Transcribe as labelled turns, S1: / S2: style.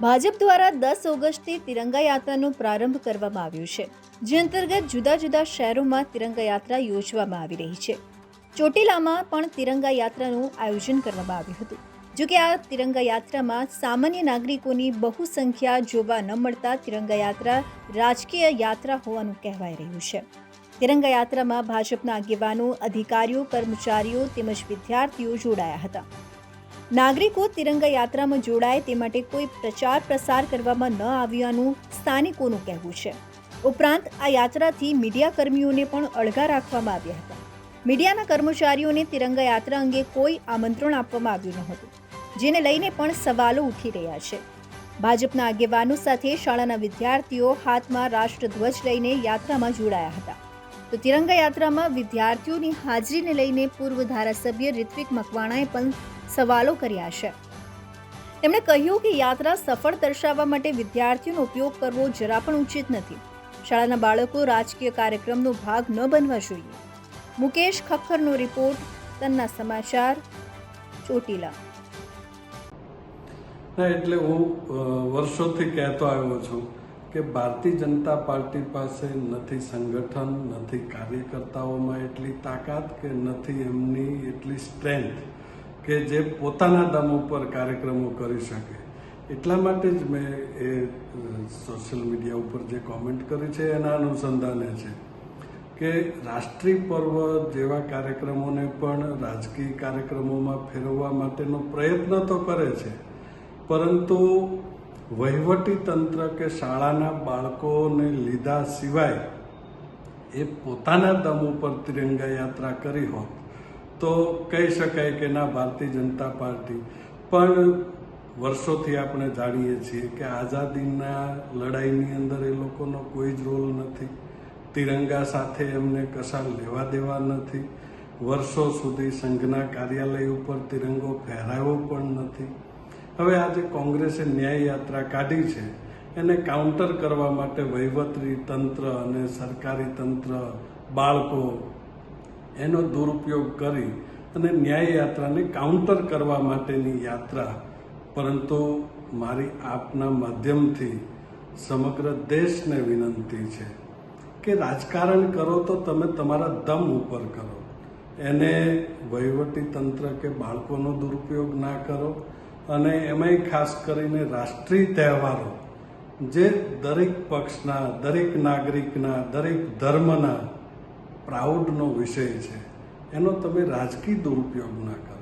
S1: ભાજપ દ્વારા દસ ઓગસ્ટથી તિરંગા યાત્રાનો પ્રારંભ કરવામાં આવ્યો છે, જે અંતર્ગત જુદા જુદા શહેરોમાં તિરંગા યાત્રા યોજવામાં આવી રહી છે. ચોટીલામાં પણ તિરંગા યાત્રાનું આયોજન કરવામાં આવ્યું હતું, જો કે આ તિરંગા યાત્રામાં સામાન્ય નાગરિકોની બહુ સંખ્યા જોવા ન મળતા તિરંગા યાત્રા રાજકીય યાત્રા હોવાનું કહેવાઈ રહ્યું છે. તિરંગા યાત્રામાં ભાજપના આગેવાનો, અધિકારીઓ, કર્મચારીઓ તેમજ વિદ્યાર્થીઓ જોડાયા હતા. નાગરિકો તિરંગા યાત્રામાં જોડાય તે માટે કોઈ પ્રચાર પ્રસાર કરવામાં ન આવ્યાનું સ્થાનિકોનું કહેવું છે. ઉપરાંત આ યાત્રાથી મીડિયા કર્મીઓને પણ અળગા રાખવામાં આવ્યા હતા. મીડિયાના કર્મચારીઓને તિરંગા યાત્રા અંગે કોઈ આમંત્રણ આપવામાં આવ્યું નહોતું જેને લઈને પણ સવાલો ઉઠી રહ્યા છે. ભાજપના આગેવાનો સાથે શાળાના વિદ્યાર્થીઓ હાથમાં રાષ્ટ્રધ્વજ લઈને યાત્રામાં જોડાયા હતા. તો તિરંગા યાત્રામાં વિદ્યાર્થીઓની હાજરીને લઈને પૂર્વ ધારાસભ્ય રિત્વિક મકવાણાએ પણ સવાલો કર્યા છે. તેમણે કહ્યું કે યાત્રા સફળ દર્શાવવા માટે વિદ્યાર્થીઓનો ઉપયોગ કરવો જરા પણ ઉચિત નથી. શાળાના બાળકો રાજકીય કાર્યક્રમનો ભાગ ન બનવા જોઈએ. મુકેશ ખખરનો રિપોર્ટ, તન્ના સમાચાર, ચોટીલા.
S2: ના, એટલે હું વર્ષોથી કહેતો આવ્યો છું કે ભારતીય જનતા પાર્ટી પાસે નથી સંગઠન, નથી કાર્યકર્તાઓમાં એટલી તાકાત કે નથી એમની એટલી સ્ટ્રેન્થ. કે જે પોતાના દમ ઉપર કાર્યક્રમો કરી શકે. એટલા માટે જ મેં એ સોશિયલ મીડિયા ઉપર જે કોમેન્ટ કરી છે, એના અનુસંધાને છે કે રાષ્ટ્રીય પર્વ જેવા કાર્યક્રમોને પણ રાજકીય કાર્યક્રમોમાં ફેરવવા માટેનો પ્રયત્ન તો કરે છે. પરંતુ વહીવટી તંત્ર કે શાળાના બાળકોને લીધા સિવાય એ પોતાના દમ ઉપર તિરંગા યાત્રા કરી હોત તો કહી શકાય કે ના, ભારતીય જનતા પાર્ટી. પણ વર્ષોથી આપણે જાણીએ છીએ કે આઝાદીના લડાઈની અંદર એ લોકોનો કોઈ જ રોલ નથી. તિરંગા સાથે એમને કશા લેવા દેવા નથી. વર્ષો સુધી સંઘના કાર્યાલય ઉપર તિરંગો ફહેરાયો પણ નથી. હવે આજે કોંગ્રેસે ન્યાય યાત્રા કાઢી છે. એને કાઉન્ટર કરવા માટે વહીવટી તંત્ર અને સરકારી તંત્ર, બાળકો એનો દુરુપયોગ કરી અને ન્યાય યાત્રાને કાઉન્ટર કરવા માટેની યાત્રા. પરંતુ મારી આપના માધ્યમથી સમગ્ર દેશને વિનંતી છે કે રાજકારણ કરો તો તમે તમારા દમ ઉપર કરો. એને વહીવટી તંત્ર કે બાળકોનો દુરુપયોગ ના કરો અને એમાંય ખાસ કરીને રાષ્ટ્રીય તહેવારો, જે દરેક પક્ષના, દરેક નાગરિકના, દરેક ધર્મના પ્રાઉડનો વિષય છે. એનો તમે રાજકીય દુરુપયોગ ના કરો.